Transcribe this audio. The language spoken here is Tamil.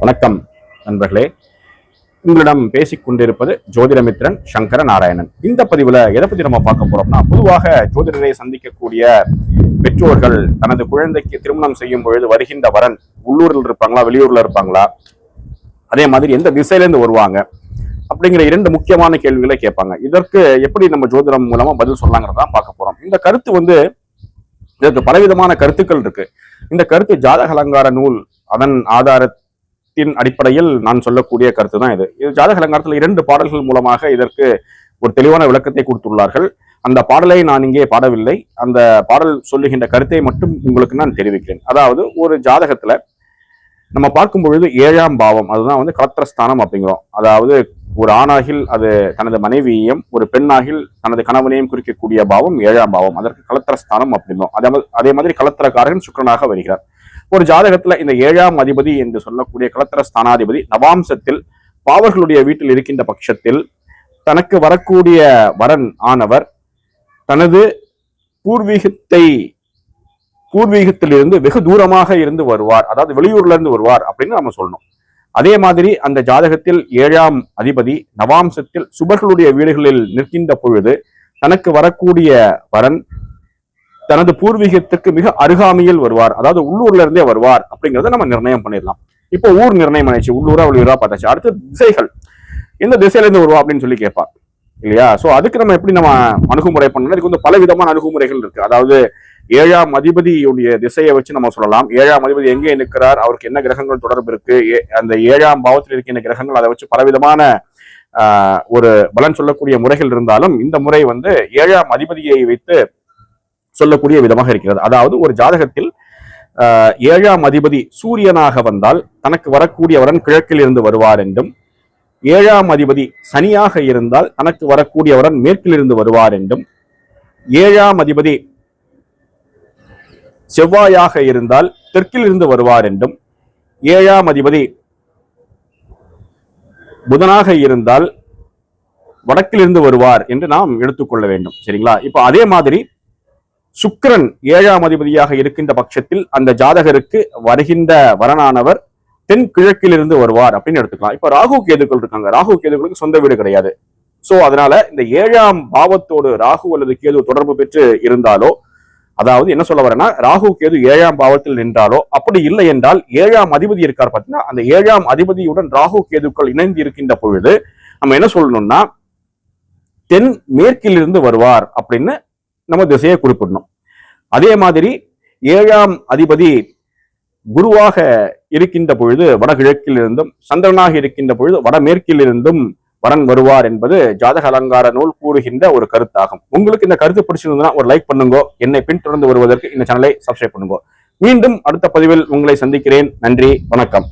வணக்கம் நண்பர்களே. உங்களிடம் பேசிக் கொண்டிருப்பது ஜோதிடமித்ரன் சங்கர நாராயணன் இந்த பதிவுல எதை பத்தி நம்ம பார்க்க போறோம்னா பொதுவாக ஜோதிடரை சந்திக்கக்கூடிய பெற்றோர்கள் தனது குழந்தைக்கு திருமணம் செய்யும் பொழுது வருகின்ற வரன் உள்ளூரில் இருப்பாங்களா வெளியூர்ல இருப்பாங்களா? அதே மாதிரி எந்த திசையிலேருந்து வருவாங்க? அப்படிங்கிற இரண்டு முக்கியமான கேள்விகளை கேட்பாங்க. இதற்கு எப்படி நம்ம ஜோதிடம் மூலமா பதில் சொல்லலாங்கிறதான் பார்க்க போறோம். இந்த கருத்து வந்து இதற்கு பலவிதமான கருத்துக்கள் இருக்கு. இந்த கருத்து ஜாதக அலங்கார நூல் அதன் ஆதார ஆதாரத்தின் அடிப்படையில் நான் சொல்லக்கூடிய கருத்து தான் இது. இது ஜாதக அலங்காரத்தில் இரண்டு பாடல்கள் மூலமாக இதற்கு ஒரு தெளிவான விளக்கத்தை கொடுத்துள்ளார்கள். அந்த பாடலை நான் இங்கே பாடவில்லை. அந்த பாடல் சொல்லுகின்ற கருத்தை மட்டும் உங்களுக்கு நான் தெரிவிக்கிறேன். அதாவது ஒரு ஜாதகத்துல நம்ம பார்க்கும் பொழுது ஏழாம் பாவம் அதுதான் வந்து கலத்திரஸ்தானம் அப்படிங்கிறோம். அதாவது ஒரு ஆணாகில் அது தனது மனைவியையும் ஒரு பெண்ணாகில் தனது கணவனையும் குறிக்கக்கூடிய பாவம் ஏழாம் பாவம். அதற்கு கலத்திரஸ்தானம் அப்படிங்கிறோம் அதே மாதிரி அதே மாதிரி கலத்திரக்காரன் சுக்கரனாக வருகிறார். ஒரு ஜாதகத்துல இந்த ஏழாம் அதிபதி என்று சொல்லக்கூடிய கலத்திர ஸ்தானாதிபதி நவாம்சத்தில் பாவர்களுடைய வீட்டில் இருக்கின்ற பட்சத்தில் தனக்கு வரக்கூடிய வரன் ஆனவர் தனது பூர்வீகத்தை பூர்வீகத்திலிருந்து வெகு தூரமாக இருந்து வருவார். அதாவது வெளியூர்ல இருந்து வருவார் அப்படின்னு நம்ம சொல்லணும். அதே மாதிரி அந்த ஜாதகத்தில் ஏழாம் அதிபதி நவாம்சத்தில் சுபர்களுடைய வீடுகளில் நிற்கின்ற பொழுது தனக்கு வரக்கூடிய வரன் தனது பூர்வீகத்துக்கு மிக அருகாமையில் வருவார். அதாவது உள்ளூர்ல இருந்தே வருவார் அப்படிங்கிறத நம்ம நிர்ணயம் பண்ணிடலாம். இப்போ ஊர் நிர்ணயம் ஆயிடுச்சு. உள்ளூரா வெளியூரா பார்த்தாச்சு. அடுத்து திசைகள். எந்த திசையில இருந்து வருவா அப்படின்னு சொல்லி கேட்பார். இல்லையா? சோ அதுக்கு நம்ம எப்படி நம்ம அணுகுமுறை பண்ணணும்? இதுக்கு வந்து பல விதமான அணுகுமுறைகள் இருக்கு. அதாவது ஏழாம் அதிபதியுடைய திசையை வச்சு நம்ம சொல்லலாம். ஏழாம் அதிபதி எங்கே நிற்கிறார்? அவருக்கு என்ன கிரகங்கள் தொடர்பு இருக்கு? ஏ- அந்த ஏழாம் பாவத்தில் இருக்கின்ற கிரகங்கள்? அதை வச்சு பலவிதமான ஒரு பலன் சொல்லக்கூடிய முறைகள் இருந்தாலும் இந்த முறை வந்து ஏழாம் அதிபதியை வைத்து சொல்லக்கூடிய விதமாக இருக்கிறது. அதாவது ஒரு ஜாதகத்தில் ஏழாம் அதிபதி சூரியனாக வந்தால் தனக்கு வரக்கூடியவரன் கிழக்கில் இருந்து வருவார் என்றும் ஏழாம் அதிபதி சனியாக இருந்தால் தனக்கு வரக்கூடியவரன் மேற்கில் இருந்து வருவார் என்றும் ஏழாம் அதிபதி செவ்வாயாக இருந்தால் தெற்கில் இருந்து வருவார் என்றும் ஏழாம் அதிபதி புதனாக இருந்தால் வடக்கிலிருந்து வருவார் என்று நாம் எடுத்துக்கொள்ள வேண்டும். சரிங்களா? இப்போ அதே மாதிரி சுக்கிரன் ஏழாம் அதிபதியாக இருக்கின்ற பட்சத்தில் அந்த ஜாதகருக்கு வருகின்ற வரனானவர் தென் கிழக்கிலிருந்து வருவார் அப்படின்னு எடுத்துக்கலாம். இப்ப ராகு கேதுக்கள் இருக்காங்க. ராகு கேதுக்களுக்கு சொந்த வீடு கிடையாது. சோ அதனால இந்த ஏழாம் பாவத்தோடு ராகு அல்லது கேது தொடர்பு பெற்று இருந்தாலோ அதாவது என்ன சொல்ல வரேன்னா ராகு கேது ஏழாம் பாவத்தில் நின்றாலோ அப்படி இல்லை என்றால் ஏழாம் அதிபதி இருக்கார் பார்த்தீங்கன்னா அந்த ஏழாம் அதிபதியுடன் ராகு கேதுக்கள் இணைந்து இருக்கின்ற பொழுது நம்ம என்ன சொல்லணும்னா தென் மேற்கிலிருந்து வருவார் அப்படின்னு நம்ம திசையை குறிப்பிடணும். அதே மாதிரி ஏழாம் அதிபதி குருவாக இருக்கின்ற பொழுது வடகிழக்கில் இருந்தும் சந்திரனாக இருக்கின்ற பொழுது வடமேற்கில் இருந்தும் வரன் வருவார் என்பது ஜாதக அலங்கார நூல் கூறுகின்ற ஒரு கருத்தாகும். உங்களுக்கு இந்த கருத்து பிடிச்சிருந்ததுன்னா ஒரு லைக் பண்ணுங்க என்னை பின்தொடர்ந்து வருவதற்கு இந்த சேனலை சப்ஸ்கிரைப் பண்ணுங்க. மீண்டும் அடுத்த பதிவில் உங்களை சந்திக்கிறேன். நன்றி வணக்கம்.